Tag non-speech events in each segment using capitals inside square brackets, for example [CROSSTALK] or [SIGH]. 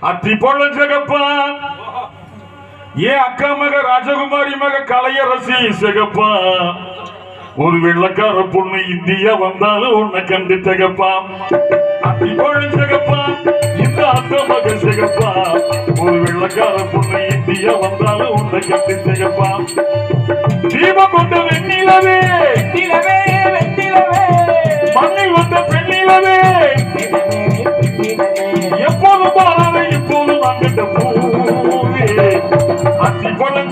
அத்தி பொள்ள ஜெகப்பா ஏன் அக்கா மக ராஜகுமாரி மக கலையரசி சிகப்பா. ஒரு வெள்ளக்கார பொண்ணு இந்தியா வந்தாலும் உன்னை கண்டு தகப்பா. அத்தி இந்த அக்கா மக சிகப்பா. ஒரு வெள்ளக்கார பொண்ணு இந்தியா வந்தாலும் உன்னை கண்டு தகப்பா. தீபம் கொண்ட வெண்ணிலவே. வெண்ணிலவே. எப்போதும் இப்போது வந்துட்ட பூவே. அத்தி பழம்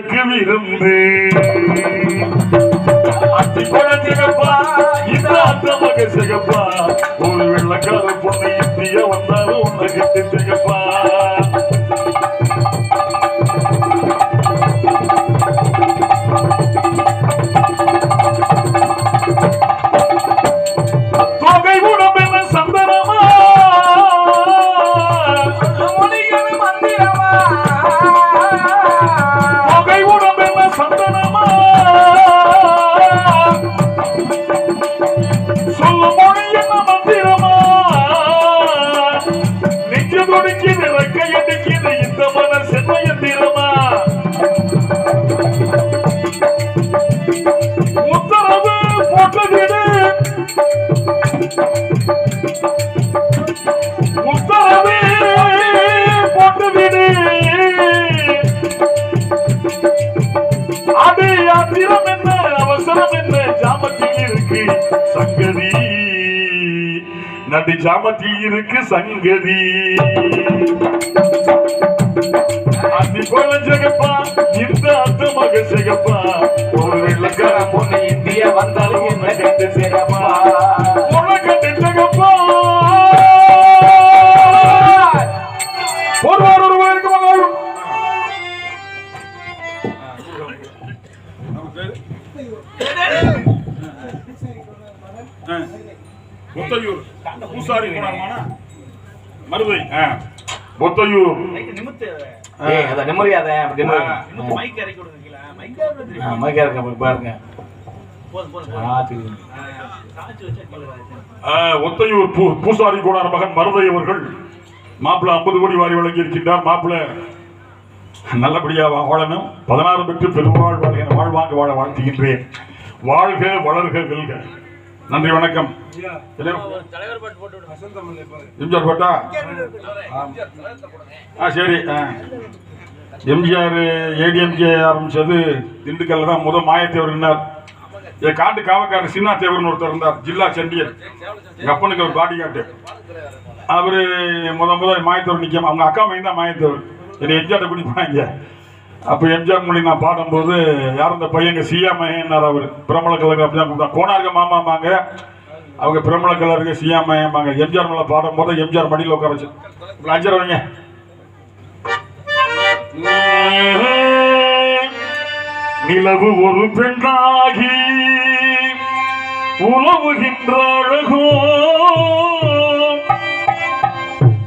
உனக்கு விரும்பு. விருந்து அத்தி பழம் சிகப்பா இந்த அந்த மக சிகப்பா ஒரு வெள்ளக்கார பொண்ணு இந்தியா வந்தாலும் உன்னை கட்டி சிகப்பா நடு ஜாமத்தில் இருக்கு சங்கதி. அத்தி போல ஜெகப்பா இந்த அத்த மக சிகப்பா ஒரு வெள்ளக்கார பொண்ணு இந்தியா வந்தாலும் என்ன கண்டு சேரமா உனக்கு ஜெகப்பா. ஒருவர் ஒருவருக்கு மகாயும் முத்தையூர் பூசாரி குமாரமானா மருதை. அத நிம்மதியாத மைக் இறக்கி விடுங்கீங்களா மைக் போய் பாருங்க. ஒத்தையூர் பூ பூசாரி கோடார் மகன் மருதை அவர்கள் மாப்பிள்ளை ஐம்பது கோடி வாரி வழங்கி இருக்கின்றார் மாப்பிள்ளை நல்லபடியா வா- வாழணும். பதினாறு பெற்று என வாழ்வாங்க வாழ வாழ்த்துகின்றேன். வாழ்க வளர்க வெல்க. நன்றி வணக்கம். எம்ஜிஆர் போட்டா? ஆ சரி. ஆ. எம்ஜிஆர் ஏடிஎம்கே ஆரம்பிச்சது திண்டுக்கல்ல தான். முதல் மாயத்தேவர் இருந்தார். என் காட்டு காவக்காரர் சின்னா தேவர்னு ஒருத்தர் இருந்தார். ஜில்லா செண்டியர் எங்க அப்பனுக்கு ஒரு பாடி காட்டு அவரு முத முத மாயத்தேவர் நிற்கும் அவங்க அக்கா மையம் தான் மாயத்தேவர். என்னை எம்ஜிஆர் கூட்டி போனாங்க. அப்போ எம்ஜிஆர் மொழி நான் பாடும்போது யார் இந்த பையங்க சியா மகேன்னார் அவர். பிரமல கலருக்கு அப்படி தான் கூப்பிட்டா கோனார்க மாமாமாங்க அவங்க பிரமல கலருக்கு சியா மகேமாங்க எம்ஜிஆர் மேலே பாடும்போது எம்ஜிஆர் மடியில் உட்கார வச்சு. இப்படி அஞ்சரை வைங்க. நிலவு ஒரு பெண்ணாகி உலவுகின்ற அழகோ.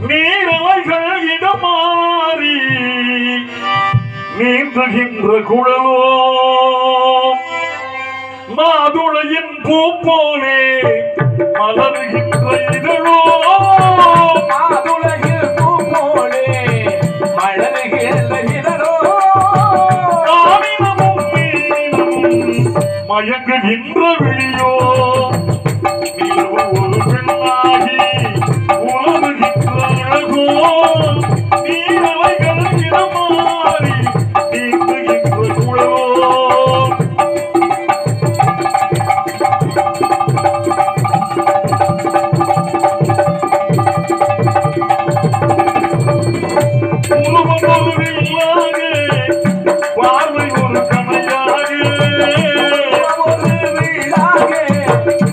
நீரலைகள் நீந்துகின்ற குழலோ மாதுளையின் பூ போலே மலர்கின்ற இதழோ. மாதுலகில் பூமோளே மலருகிற இதழோ. காணினமும் மீனினமும் மயங்குகின்ற விழியோ. நிலவு ஒரு பெண்ணாகி உலகுகின்ற அழகோ.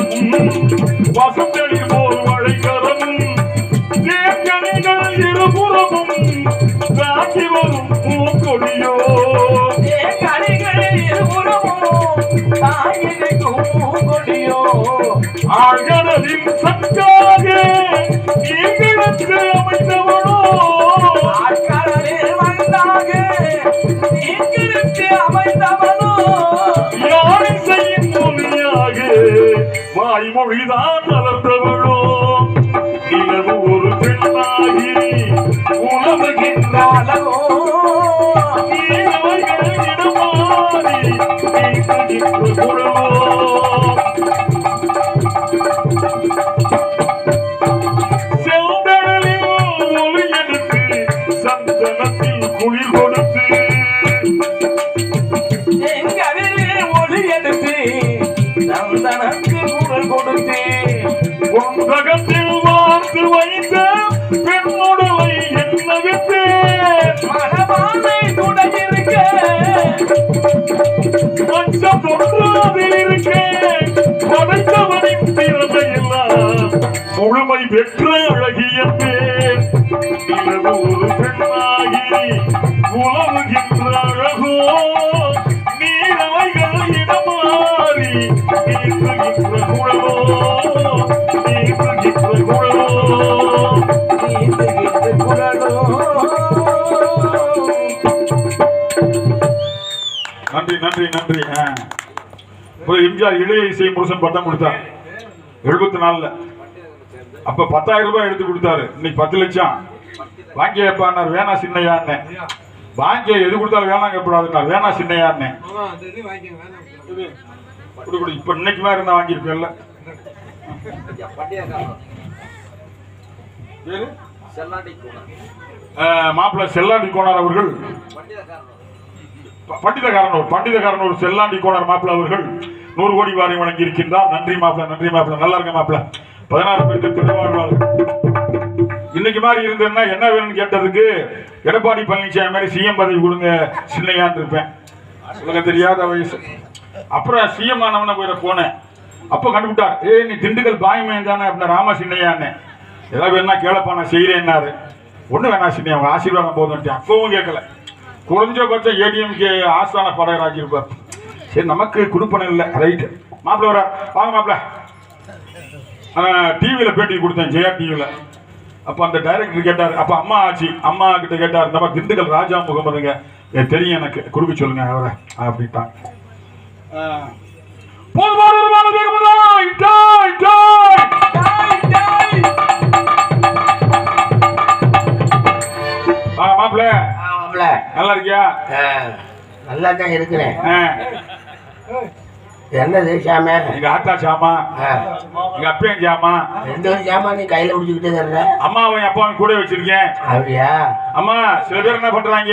விரலகம் பசுக்களின் போல் மழைக்கரம் தேக்கணிகள் இருபுறமும் தாக்கி வரும் பூக்கொடியோ. கணிகளில் இருபுறமோ தாயினுக்கும் கொடியோ ஆழ்கடலின் சக்காக நீங்களுக்கு We. தனக்கு குரல் கொடுத்தே உந்தகத்தில் வாக்கு வைத்த பெண்ணுடலை என்ன விட்டு மனமாமை துணையிருக்க மச்சம் தொன்றாதில் இருக்க படைத்தவனின் திறமையெல்லாம் முழுமை பெற்ற அழகிய பேர் நன்றி நன்றி. எம்ஜிஆர் இளைய இசை முருசன் பட்டம் கொடுத்தார் எழுபத்தி நாலுல. அப்ப பத்தாயிரம் ரூபாய் எடுத்து கொடுத்தாரு. இன்னைக்கு பத்து லட்சம். வாங்கியப்பான்னார் வேணா சின்னையான்னு. வாங்கிய எது கொடுத்தாலும் வேணாம் கேட்கக்கூடாதுன்னார் வேணா சின்னையான்னு. இப்ப இன்னைக்கு மாதிரி இருந்தா வாங்கியிருப்பேன்ல. மாப்பிள்ளை செல்லாண்டி கோனார் அவர்கள். பண்டிதகாரனூர் பண்டிதகாரனூர் செல்லாண்டி கோடர் மாப்பிள்ள அவர்கள் நூறு கோடி வாரி வழங்கி இருக்கின்றார் நன்றி மாப்பிள்ள நன்றி மாப்பிள்ள நல்லா இருக்க மாப்பிள்ள பதினாறு பேருக்கு திருவாழ்வாள் இன்னைக்கு மாதிரி இருந்ததுன்னா என்ன வேணும்னு கேட்டதுக்கு எடப்பாடி பழனிசாமி மாதிரி சிஎம் பதவி கொடுங்க சின்னையான்னு இருப்பேன். உனக்கு தெரியாத வயசு. அப்புறம் சிஎம் ஆனவன போய் போனேன். அப்போ கண்டுபிட்டார் ஏய் நீ திண்டுக்கல் பாயமேன் தானே அப்படின்னா ராம சின்னையான்னு. ஏதாவது வேணா கேளப்பா நான் செய்கிறேன்னாரு ஒன்றும் வேணா சின்னையா அவங்க ஆசீர்வாதம் போதுன்ட்டு அப்பவும் கேட்கல. குறைஞ்சபட்சம் ஏடிஎம்கே ஆஸ்தான படையர் இருப்பார் சரி நமக்கு குடுப்பணம் இல்லை. ரைட்டு. மாப்பிள்ள வர வாங்க மாப்பிள்ள. டிவியில் பேட்டி கொடுத்தேன் ஜெயா டிவியில் அப்போ அந்த டைரக்டர் கேட்டார் அப்போ அம்மா ஆச்சு அம்மா கிட்ட கேட்டார் இந்த மாதிரி திண்டுக்கல் ராஜா முகமதுங்க. தெரியும் எனக்கு குறுக்க சொல்லுங்க அவரை அப்படின்ட்டான் மாப்பிள்ள. ஆமாம்ல நல்லா இருக்கியா நல்லா தான் இருக்கிறேன் என்னது சாம? எங்க ஆத்தா சாமா. எங்க அப்பையன் சாமா. ரெண்டு ஒரு சாமா நீ கையில பிடிச்சிக்கிட்டு தர்ற அம்மாவும் அப்பாவும் கூட வச்சிருக்கேன். அப்படியா? அம்மா சில பேர் என்ன பண்றாங்க?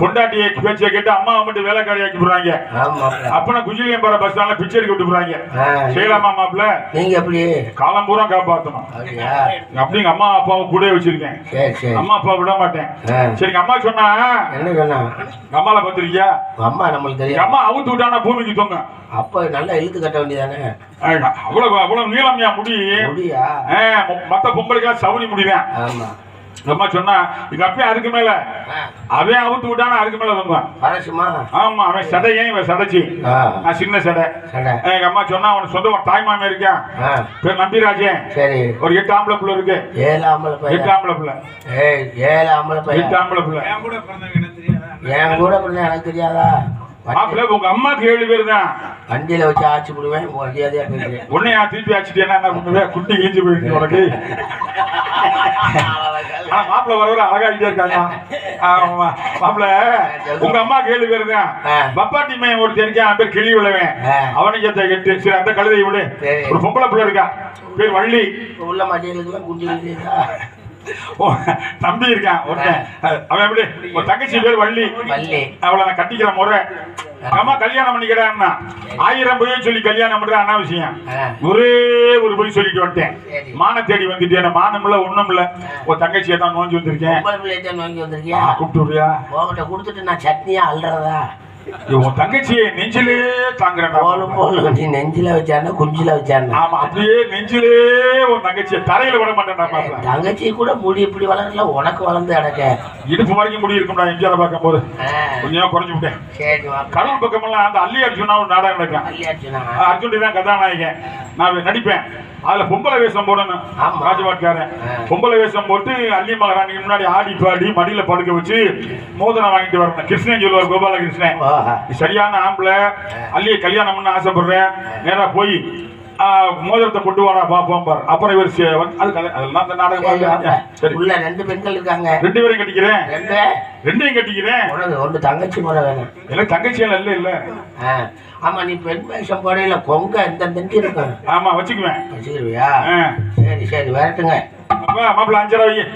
பொண்டாட்டியை பேச்சை கேட்டு அம்மாவை மட்டும் வேலைக்காரி ஆக்கி ஆமாம்ல அப்பனா குஜிலியம்பர பஸ் ஸ்டாண்ட்ல பிச்சை எடுக்க விட்டு போறாங்க. செய்யலாமா மாப்பிள்ள நீங்க எப்படி? காலம் பூரா காப்பாத்தணும். அப்படியா? அப்படி எங்க அம்மா அப்பாவும் கூட வச்சிருக்கேன். சரி சரி. அம்மா அப்பா விட மாட்டேன். சரி அம்மா சொன்னா என்ன சொன்னா? அம்மால பத்திரிக்கியா அம்மா நம்மளுக்கு தெரியும் அம்மா அவுத்து விட்டானா பூமிக்கு தொங்க. அப்ப நல்லா இழுத்து கட்ட வேண்டியதானே? அவ்வளவு அவ்வளவு நீளம்யா முடி? முடியா? மத்த பொம்பளைக்கா சவுரி முடிவேன். ஆமா. அம்மா சொன்னா எங்க அப்பயும் அதுக்கு மேல. அவன் அவுத்து விட்டானா அதுக்கு மேல வந்துவான் பரசுமா ஆமா அவன் சடையன் இவன் சடைச்சி ஆ. நான் சின்ன சடை எங்க அம்மா சொன்னா அவனுக்கு சொந்த ஒரு தாய் மாமன் இருக்கான் பேர் நம்பிராஜன் சரி. ஒரு எட்டு ஆம்பளை புள்ள இருக்கு. ஏழு ஆம்பளை எட்டு ஆம்பளை புள்ள. ஏய் ஏழு ஆம்பளை எட்டு பையன் ஆம்பளை புள்ள. என் கூட பிறந்தவங்க என்ன தெரியாதா? என் கூட பிறந்த எனக்கு தெரியாதா? மாப்பிள்ள உங்க அம்மாக்கு ஏழு பேர் தான். வண்டியில வச்சு ஆச்சு விடுவேன். உன்னையா திருப்பி ஆச்சுட்டேன்னா என்ன பண்ணுவேன்? குட்டி கிழிஞ்சு போயிருக்கு உனக்கு. [LAUGHS] ஆனா மாப்பிள்ள வர வர அழகாகிட்டே இருக்காங்க. ஆமா. மாப்பிள்ள உங்க அம்மாக்கு ஏழு பேர் தான் ஆ. பப்பாட்டி மையம் ஒரு தெரிஞ்சா அவன் பேர் கிளி விழுவேன் ஆ. அவனுக்கு ஏத்த எட்டு சரி அந்த கழுதை விடு. ஒரு பொம்பளை பிள்ளை இருக்கா? பேர் வள்ளி. உள்ள குஞ்சு ஓ, தம்பி இருக்கான் ஒருத்தன். அவன் எப்படி? ஒரு தங்கச்சி பேர் வள்ளி. அவளை நான் கட்டிக்கிற முறை. அம்மா கல்யாணம் பண்ணிக்கிறான்னா. ஆயிரம் பொய் சொல்லி கல்யாணம் பண்ற அனாவசியம் ஆ. ஒரே ஒரு பொய் சொல்லிட்டு வந்துட்டேன். மான தேடி வந்துட்டேன். மானம் இல்ல ஒண்ணும் இல்ல. ஒரு தங்கச்சியை தான் நோஞ்சி வந்திருக்கேன். கூப்பிட்டு விடுறியா? உங்ககிட்ட கொடுத்துட்டு நான் சட்னியா அல்றதா? உன் தங்கச்சியை நெஞ்சிலே தாங்குறேன். போலும் போலும். நீ நெஞ்சில வச்சானா குஞ்சில வச்சானா ஆமா அப்படியே நெஞ்சிலே ஒரு தங்கச்சியை தரையில விட மாட்டேன் தங்கச்சி கூட முடி இப்படி வளரல உனக்கு வளர்ந்து அடக்க. இடுப்பு வரைக்கும் முடி இருக்கும்டா எம்ஜிஆர் பார்க்கும் போது கொஞ்சம் குறைஞ்சு விட்டேன் சரி வா. கடவுள் பக்கமெல்லாம் அந்த அல்லி அர்ஜுனா ஒரு நாடகம் நடக்கும். கல்யாணச்சுனா அர்ஜுன். தான் கதாநாயகன். நான் நடிப்பேன். அதுல பொம்பளை வேஷம் போடணும். ராஜபாட்காரன். பொம்பளை வேஷம் போட்டு அள்ளி மகாராணிக்கு முன்னாடி ஆடி பாடி மடியில படுக்க வச்சு மோதிரம் வாங்கிட்டு வரணும். கிருஷ்ணன் சொல்லுவார் கோபாலகிருஷ்ணன். சரியான ஆம்பளை. அள்ளியை கல்யாணம் பண்ண ஆசைப்படுறேன். நேரா போய் மோதிரத்தை கொண்டு வாடா பாப்போம் பாரு அப்புறம் இவர் அது கதை அதெல்லாம் அந்த நாடகம் சரி, உள்ள ரெண்டு பெண்கள் இருக்காங்க. ரெண்டு பேரையும் கட்டிக்கிறேன். ரெண்டு. ரெண்டையும் கட்டிக்கிறேன். ஒன்று தங்கச்சி முறை வேணும். எல்லாம் தங்கச்சியால இல்ல இல்ல. ஆ. ஆமா நீ பெண் வேஷம் போடையில கொங்க இந்த தென்ட்டு இருக்கும் ஆமா வச்சுக்குவேன். வச்சுக்கிருவியா? ஆ. சரி சரி வரட்டுங்க. அப்பா மாப்பிள்ள அஞ்சரை வை.